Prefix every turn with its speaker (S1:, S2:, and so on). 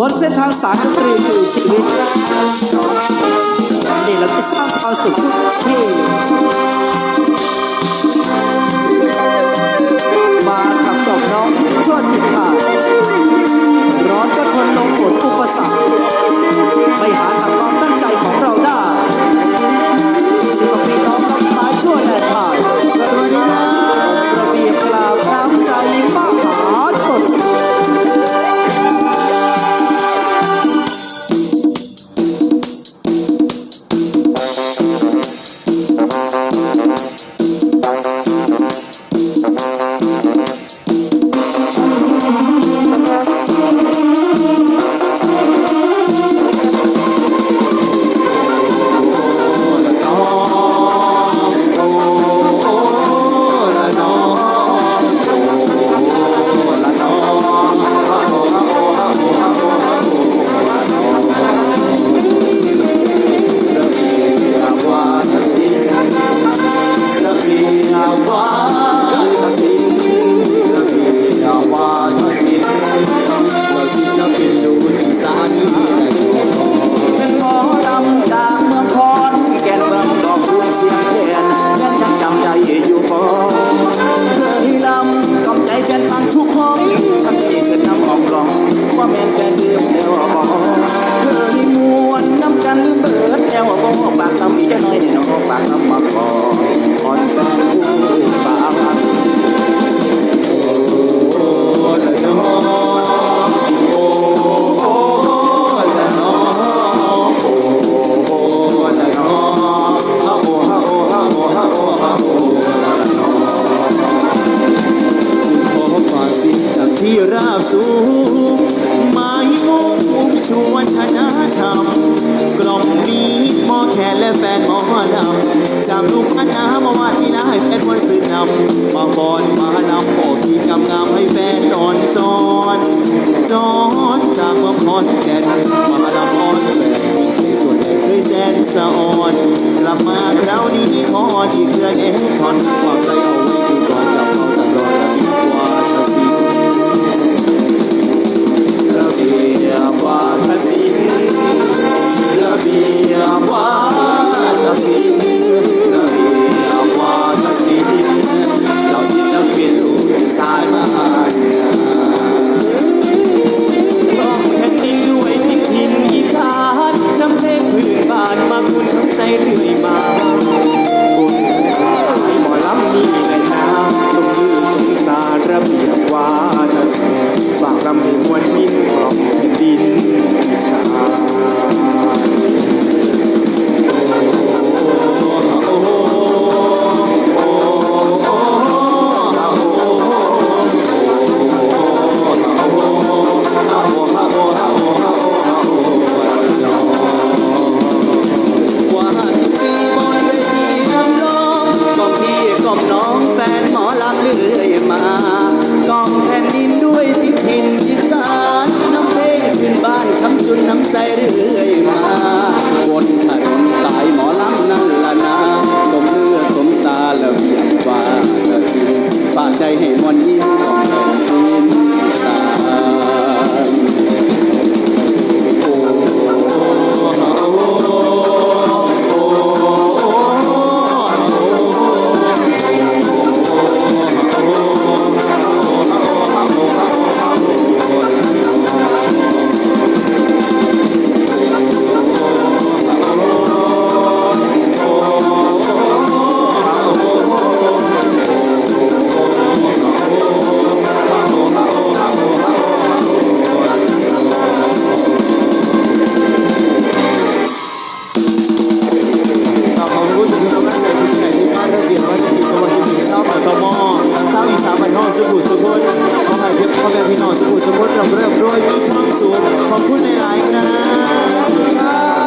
S1: वर्षेथाल सागरप्रवेशो सिग्रेट् ชวนชนธรรมกล่อมนี้มอแขนและแฟนหมอหลำจากลูกพันน้ำมาวาที่น้าให้แฟนวันสื่อนำมาบอนมาลำโอกสีกำงามให้แฟนนอนซ้อนจอนจากเมืองพอนแก่นมาลำอ่อนแหวนตัวใหญ่เคยแสนสะอ่อนกลับมาคราวนี้ขออีกเดือนเองทอนความใจเอา ร่ำรวยมีความสุขขอบคุณในหลายนะ